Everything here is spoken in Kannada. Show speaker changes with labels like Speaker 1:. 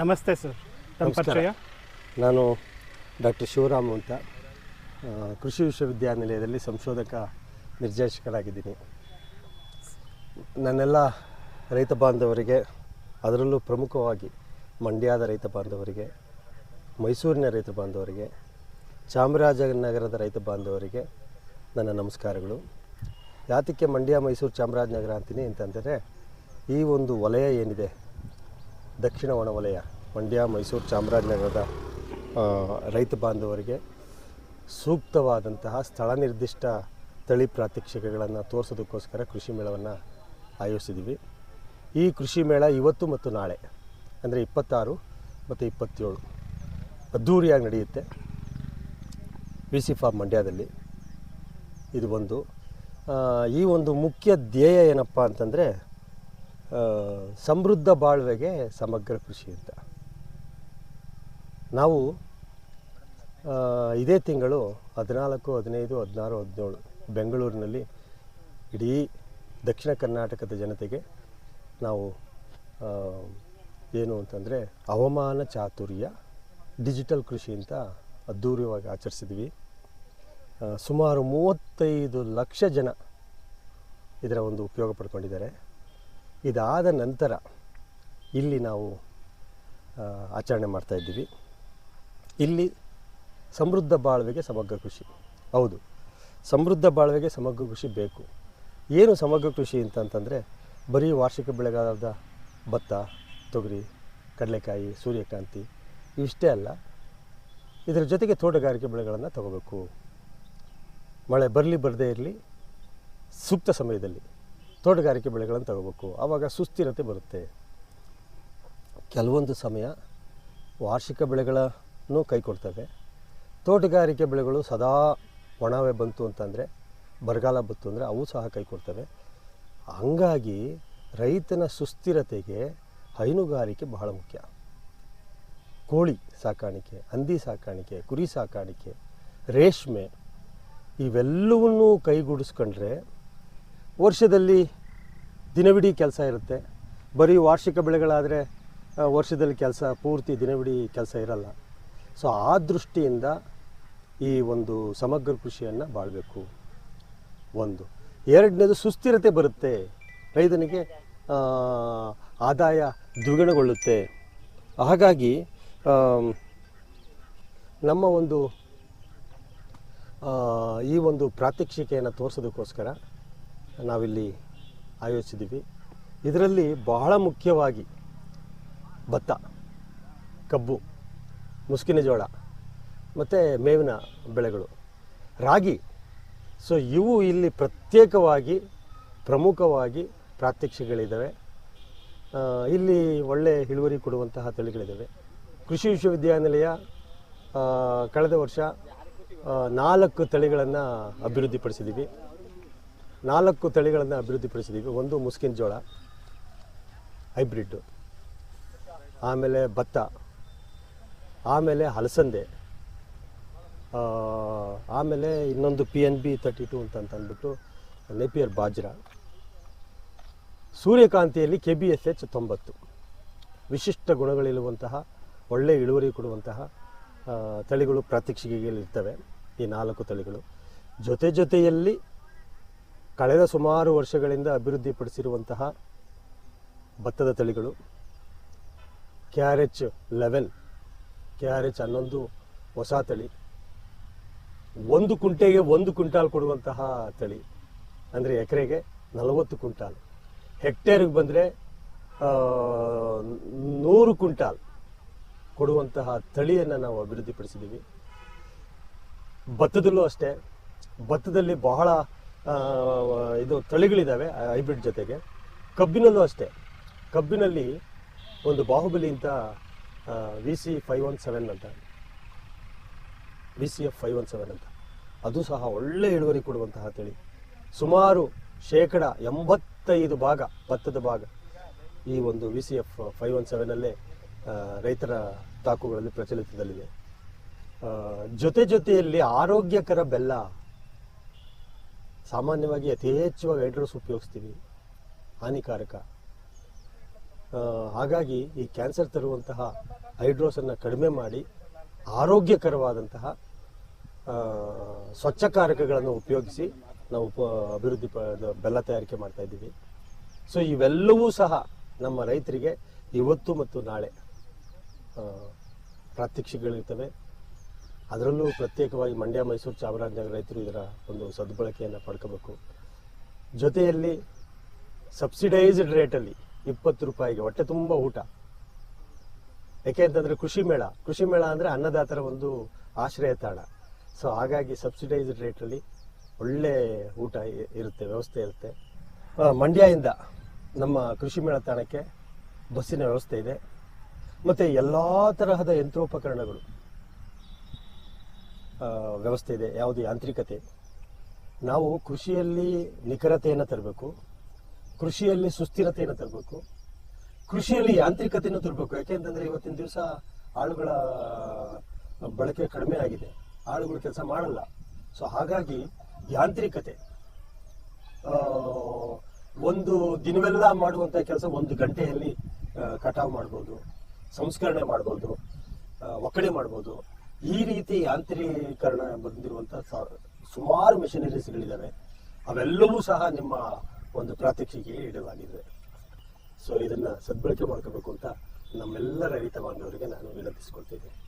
Speaker 1: ನಮಸ್ತೆ ಸರ್. ತಮ್ಮ. ಪರಿಚಯ?
Speaker 2: ನಾನು ಡಾಕ್ಟರ್ ಶಿವರಾಮ್ ಅಂತ. ಕೃಷಿ ವಿಶ್ವವಿದ್ಯಾನಿಲಯದಲ್ಲಿ ಸಂಶೋಧಕ ನಿರ್ದೇಶಕರಾಗಿದ್ದೀನಿ. ನನ್ನೆಲ್ಲ ರೈತ ಬಾಂಧವರಿಗೆ ಅದರಲ್ಲೂ ಪ್ರಮುಖವಾಗಿ ಮಂಡ್ಯದ ರೈತ ಬಾಂಧವರಿಗೆ ಮೈಸೂರಿನ ರೈತ ಬಾಂಧವರಿಗೆ ಚಾಮರಾಜನಗರದ ರೈತ ಬಾಂಧವರಿಗೆ ನನ್ನ ನಮಸ್ಕಾರಗಳು. ಯಾತಕ್ಕೆ ಮಂಡ್ಯ ಮೈಸೂರು ಚಾಮರಾಜನಗರ ಅಂತೀನಿ ಅಂತಂದರೆ ಈ ಒಂದು ವಲಯ ಏನಿದೆ ದಕ್ಷಿಣ ಒಣವಲಯ, ಮಂಡ್ಯ, ಮೈಸೂರು ಚಾಮರಾಜನಗರದ ರೈತ ಬಾಂಧವರಿಗೆ ಸೂಕ್ತವಾದಂತಹ ಸ್ಥಳ ನಿರ್ದಿಷ್ಟ ತಳಿ ಪ್ರಾತ್ಯಕ್ಷಿಕೆಗಳನ್ನು ತೋರಿಸೋದಕ್ಕೋಸ್ಕರ ಕೃಷಿ ಮೇಳವನ್ನು ಆಯೋಜಿಸಿದ್ದೀವಿ ಈ ಕೃಷಿ ಮೇಳ ಇವತ್ತು ಮತ್ತು ನಾಳೆ, ಅಂದರೆ ಇಪ್ಪತ್ತಾರು ಮತ್ತು ಇಪ್ಪತ್ತೇಳು ಅದ್ಧೂರಿಯಾಗಿ ನಡೆಯುತ್ತೆ. ವಿ ಸಿ ಫಾರ್ಮ್ ಮಂಡ್ಯದಲ್ಲಿ ಇದು ಒಂದು. ಈ ಒಂದು ಮುಖ್ಯ ಧ್ಯೇಯ ಏನಪ್ಪ ಅಂತಂದರೆ ಸಮೃದ್ಧ ಬಾಳ್ವೆಗೆ ಸಮಗ್ರ ಕೃಷಿ ಅಂತ. ನಾವು ಇದೇ ತಿಂಗಳು ಹದಿನಾಲ್ಕು, ಹದಿನೈದು, ಹದಿನಾರು, ಹದಿನೇಳು ಬೆಂಗಳೂರಿನಲ್ಲಿ ಇಡೀ ದಕ್ಷಿಣ ಕರ್ನಾಟಕದ ಜನತೆಗೆ ನಾವು ಏನು ಅಂತಂದರೆ ಹವಾಮಾನ ಚಾತುರ್ಯ, ಡಿಜಿಟಲ್ ಕೃಷಿ ಅಂತ ಅದ್ಧೂರಿಯವಾಗಿ ಆಚರಿಸಿದ್ವಿ. ಸುಮಾರು ಮೂವತ್ತೈದು ಲಕ್ಷ ಜನ ಇದರ ಒಂದು ಉಪಯೋಗ ಪಡ್ಕೊಂಡಿದ್ದಾರೆ. ಇದಾದ ನಂತರ ಇಲ್ಲಿ ನಾವು ಆಚರಣೆ ಮಾಡ್ತಾ ಇದ್ದೀವಿ. ಇಲ್ಲಿ ಸಮೃದ್ಧ ಬಾಳ್ವೆಗೆ ಸಮಗ್ರ ಕೃಷಿ. ಹೌದು, ಸಮೃದ್ಧ ಬಾಳ್ವೆಗೆ ಸಮಗ್ರ ಕೃಷಿ ಬೇಕು. ಏನು ಸಮಗ್ರ ಕೃಷಿ ಅಂತಂತಂದರೆ ಬರೀ ವಾರ್ಷಿಕ ಬೆಳೆಗಾರದ ಭತ್ತ, ತೊಗರಿ, ಕಡಲೆಕಾಯಿ, ಸೂರ್ಯಕಾಂತಿ, ಇವಿಷ್ಟೇ ಅಲ್ಲ, ಇದರ ಜೊತೆಗೆ ತೋಟಗಾರಿಕೆ ಬೆಳೆಗಳನ್ನು ತಗೋಬೇಕು. ಮಳೆ ಬರಲಿ ಬರದೇ ಇರಲಿ, ಸೂಕ್ತ ಸಮಯದಲ್ಲಿ. ತೋಟಗಾರಿಕೆ ಬೆಳೆಗಳನ್ನು ತಗೋಬೇಕು. ಆವಾಗ ಸುಸ್ಥಿರತೆ ಬರುತ್ತೆ. ಕೆಲವೊಂದು ಸಮಯ ವಾರ್ಷಿಕ ಬೆಳೆಗಳನ್ನು ಕೈ ಕೊಡ್ತವೆ. ತೋಟಗಾರಿಕೆ ಬೆಳೆಗಳು ಸದಾ ಒಣವೆ ಬಂತು ಅಂತಂದರೆ, ಬರಗಾಲ ಬಂತು ಅಂದರೆ ಅವು ಸಹ ಕೈ ಕೊಡ್ತವೆ. ಹಂಗಾಗಿ ರೈತನ ಸುಸ್ಥಿರತೆಗೆ ಹೈನುಗಾರಿಕೆ ಬಹಳ ಮುಖ್ಯ. ಕೋಳಿ ಸಾಕಾಣಿಕೆ, ಹಂದಿ ಸಾಕಾಣಿಕೆ, ಕುರಿ ಸಾಕಾಣಿಕೆ, ರೇಷ್ಮೆ ಇವೆಲ್ಲವನ್ನೂ ಕೈಗೂಡಿಸ್ಕೊಂಡ್ರೆ ವರ್ಷದಲ್ಲಿ ದಿನವಿಡೀ ಕೆಲಸ ಇರುತ್ತೆ. ಬರೀ ವಾರ್ಷಿಕ ಬೆಳೆಗಳಾದರೆ ವರ್ಷದಲ್ಲಿ ಕೆಲಸ ಪೂರ್ತಿ ದಿನವಿಡೀ ಕೆಲಸ ಇರಲ್ಲ. ಸೊ ಆ ದೃಷ್ಟಿಯಿಂದ ಈ ಒಂದು ಸಮಗ್ರ ಕೃಷಿಯನ್ನು ಬಾಳಬೇಕು. ಒಂದು. ಎರಡನೇದು ಸುಸ್ಥಿರತೆ ಬರುತ್ತೆ. ರೈತನಿಗೆ ಆದಾಯ ದ್ವಿಗುಣಗೊಳ್ಳುತ್ತೆ. ಹಾಗಾಗಿ ನಮ್ಮ ಒಂದು ಈ ಒಂದು ಪ್ರಾತ್ಯಕ್ಷಿಕೆಯನ್ನು ತೋರಿಸೋದಕ್ಕೋಸ್ಕರ ನಾವಿಲ್ಲಿ ಆಯೋಜಿಸಿದ್ದೀವಿ ಇದರಲ್ಲಿ ಬಹಳ ಮುಖ್ಯವಾಗಿ ಭತ್ತ, ಕಬ್ಬು, ಮುಸ್ಕಿನ ಜೋಳ ಮತ್ತು ಮೇವಿನ ಬೆಳೆಗಳು. ರಾಗಿ ಸೊ ಇವು ಇಲ್ಲಿ ಪ್ರತ್ಯೇಕವಾಗಿ, ಪ್ರಮುಖವಾಗಿ ಪ್ರಾತ್ಯಕ್ಷಿಗಳಿದ್ದಾವೆ ಇಲ್ಲಿ ಒಳ್ಳೆ ಇಳುವರಿ ಕೊಡುವಂತಹ ತಳಿಗಳಿದ್ದಾವೆ. ಕೃಷಿ ವಿಶ್ವವಿದ್ಯಾನಿಲಯ ಕಳೆದ ವರ್ಷ ನಾಲ್ಕು ತಳಿಗಳನ್ನು ಅಭಿವೃದ್ಧಿಪಡಿಸಿದ್ದೀವಿ ನಾಲ್ಕು ತಳಿಗಳನ್ನು ಅಭಿವೃದ್ಧಿಪಡಿಸಿದ್ದೀವಿ ಒಂದು ಮುಸ್ಕಿನ ಜೋಳ, ಹೈಬ್ರಿಡ್ಡು, ಆಮೇಲೆ ಭತ್ತ, ಆಮೇಲೆ ಹಲಸಂದೆ ಆಮೇಲೆ ಇನ್ನೊಂದು P N B thirty two ಅಂತ ಅಂದ್ಬಿಟ್ಟು ನೇಪಿಯರ್ ಬಾಜ್ರಾ. ಸೂರ್ಯಕಾಂತಿಯಲ್ಲಿ ಕೆ ಬಿ ಎಸ್ ಎಚ್ ತೊಂಬತ್ತು. ವಿಶಿಷ್ಟ ಗುಣಗಳಿರುವಂತಹ, ಒಳ್ಳೆ ಇಳುವರಿ ಕೊಡುವಂತಹ ತಳಿಗಳು ಪ್ರಾತ್ಯಕ್ಷಿಕೆಯಲ್ಲಿರ್ತವೆ. ಈ ನಾಲ್ಕು ತಳಿಗಳು. ಜೊತೆ ಜೊತೆಯಲ್ಲಿ ಕಳೆದ ಸುಮಾರು ವರ್ಷಗಳಿಂದ ಅಭಿವೃದ್ಧಿಪಡಿಸಿರುವಂತಹ ಭತ್ತದ ತಳಿಗಳು. K R H eleven K H ಹನ್ನೊಂದು ಹೊಸ ತಳಿ. ಒಂದು ಕುಂಟೆಗೆ ಒಂದು ಕ್ವಿಂಟಾಲ್ ಕೊಡುವಂತಹ ತಳಿ. ಅಂದರೆ ಎಕರೆಗೆ ನಲವತ್ತು ಕ್ವಿಂಟಾಲ್. ಹೆಕ್ಟೇರ್ಗೆ ಬಂದರೆ ನೂರು ಕ್ವಿಂಟಾಲ್ ಕೊಡುವಂತಹ ತಳಿಯನ್ನು ನಾವು ಅಭಿವೃದ್ಧಿಪಡಿಸಿದ್ದೀವಿ. ಭತ್ತದಲ್ಲೂ ಅಷ್ಟೇ. ಭತ್ತದಲ್ಲಿ ಬಹಳ ಇದು ತಳಿಗಳಿದ್ದಾವೆ ಹೈಬ್ರಿಡ್ ಜೊತೆಗೆ. ಕಬ್ಬಿನಲ್ಲೂ ಅಷ್ಟೇ. ಕಬ್ಬಿನಲ್ಲಿ ಒಂದು ಬಾಹುಬಲಿ ಅಂತ V C five one seven ಅಂತ. V C F five one seven ಅಂತ. ಅದು ಸಹ ಒಳ್ಳೆ ಇಳುವರಿ ಕೊಡುವಂತಹ ತಳಿ. ಸುಮಾರು ಶೇಕಡ ಎಂಬತ್ತೈದು ಭಾಗ, ಭತ್ತದ ಭಾಗ ಈ ಒಂದು V C F five one ಸೆವೆನಲ್ಲೇ ರೈತರ ತಾಕುಗಳಲ್ಲಿ ಪ್ರಚಲಿತದಲ್ಲಿದೆ. ಜೊತೆ ಜೊತೆಯಲ್ಲಿ ಆರೋಗ್ಯಕರ ಬೆಲ್ಲ ಸಾಮಾನ್ಯವಾಗಿ ಯಥೇಚ್ಛವಾಗಿ ಹೈಡ್ರೋಸ್ ಉಪಯೋಗಿಸ್ತೀವಿ. ಹಾನಿಕಾರಕ. ಹಾಗಾಗಿ ಈ ಕ್ಯಾನ್ಸರ್ ತರುವಂತಹ ಹೈಡ್ರೋಸನ್ನು ಕಡಿಮೆ ಮಾಡಿ ಆರೋಗ್ಯಕರವಾದಂತಹ ಸ್ವಚ್ಛಕಾರಕಗಳನ್ನು ಉಪಯೋಗಿಸಿ ನಾವು ಉಪ, ಅಭಿವೃದ್ಧಿ ಪ ಬೆಲ್ಲ ತಯಾರಿಕೆ ಮಾಡ್ತಾ ಇದ್ದೀವಿ. ಸೊ ಇವೆಲ್ಲವೂ ಸಹ ನಮ್ಮ ರೈತರಿಗೆ ಇವತ್ತು ಮತ್ತು ನಾಳೆ ಪ್ರಾತ್ಯಕ್ಷಿಗಳಿರ್ತವೆ ಅದರಲ್ಲೂ ಪ್ರತ್ಯೇಕವಾಗಿ ಮಂಡ್ಯ, ಮೈಸೂರು, ಚಾಮರಾಜನಗರ ರೈತರು ಇದರ ಒಂದು ಸದ್ಬಳಕೆಯನ್ನು ಪಡ್ಕೋಬೇಕು. ಜೊತೆಯಲ್ಲಿ ಸಬ್ಸಿಡೈಸ್ಡ್ ರೇಟಲ್ಲಿ ಇಪ್ಪತ್ತು ರೂಪಾಯಿಗೆ ಹೊಟ್ಟೆ ತುಂಬ ಊಟ. ಯಾಕೆ ಅಂತಂದರೆ ಕೃಷಿ ಮೇಳ. ಕೃಷಿ ಮೇಳ ಅಂದರೆ ಅನ್ನದಾತರ ಒಂದು ಆಶ್ರಯ ತಾಣ. ಸೊ ಹಾಗಾಗಿ ಸಬ್ಸಿಡೈಸ್ಡ್ ರೇಟಲ್ಲಿ ಒಳ್ಳೆ ಊಟ ಇರುತ್ತೆ, ವ್ಯವಸ್ಥೆ ಇರುತ್ತೆ. ಮಂಡ್ಯದಿಂದ ನಮ್ಮ ಕೃಷಿ ಮೇಳ ತಾಣಕ್ಕೆ ಬಸ್ಸಿನ ವ್ಯವಸ್ಥೆ ಇದೆ. ಮತ್ತು ಎಲ್ಲ ತರಹದ ಯಂತ್ರೋಪಕರಣಗಳು. ವ್ಯವಸ್ಥೆ ಇದೆ, ಯಾವುದು ಯಾಂತ್ರಿಕತೆ. ನಾವು ಕೃಷಿಯಲ್ಲಿ ನಿಖರತೆಯನ್ನು ತರಬೇಕು, ಕೃಷಿಯಲ್ಲಿ ಸುಸ್ಥಿರತೆಯನ್ನು ತರಬೇಕು, ಕೃಷಿಯಲ್ಲಿ ಯಾಂತ್ರಿಕತೆಯನ್ನು ತರಬೇಕು. ಯಾಕೆಂತಂದ್ರೆ ಇವತ್ತಿನ ದಿವಸ ಆಳುಗಳ ಬಳಕೆ ಕಡಿಮೆ ಆಗಿದೆ, ಆಳುಗಳು ಕೆಲಸ ಮಾಡಲ್ಲ. ಸೊ ಹಾಗಾಗಿ ಯಾಂತ್ರಿಕತೆ ಒಂದು ದಿನವೆಲ್ಲ ಮಾಡುವಂಥ ಕೆಲಸ ಒಂದು ಗಂಟೆಯಲ್ಲಿ ಕಟಾವು ಮಾಡ್ಬೋದು, ಸಂಸ್ಕರಣೆ ಮಾಡ್ಬೋದು ಒಕ್ಕಣೆ ಮಾಡ್ಬೋದು. ಈ ರೀತಿ ಯಾಂತ್ರೀಕರಣ ಬಂದಿರುವಂಥ ಸುಮಾರು ಮೆಷಿನರೀಸ್ಗಳಿದ್ದಾವೆ ಅವೆಲ್ಲವೂ ಸಹ ನಿಮ್ಮ ಒಂದು ಪ್ರಾತ್ಯಕ್ಷಿಕೆ ಇಡಲಾಗಿದೆ. ಸೊ ಇದನ್ನ ಸದ್ಬಳಕೆ ಮಾಡ್ಕೋಬೇಕು ಅಂತ ನಮ್ಮೆಲ್ಲರ ರೈತ ಬಾಂಧವರಿಗೆ ನಾನು ವಿನಂತಿಸ್ಕೊಳ್ತಿದ್ದೆ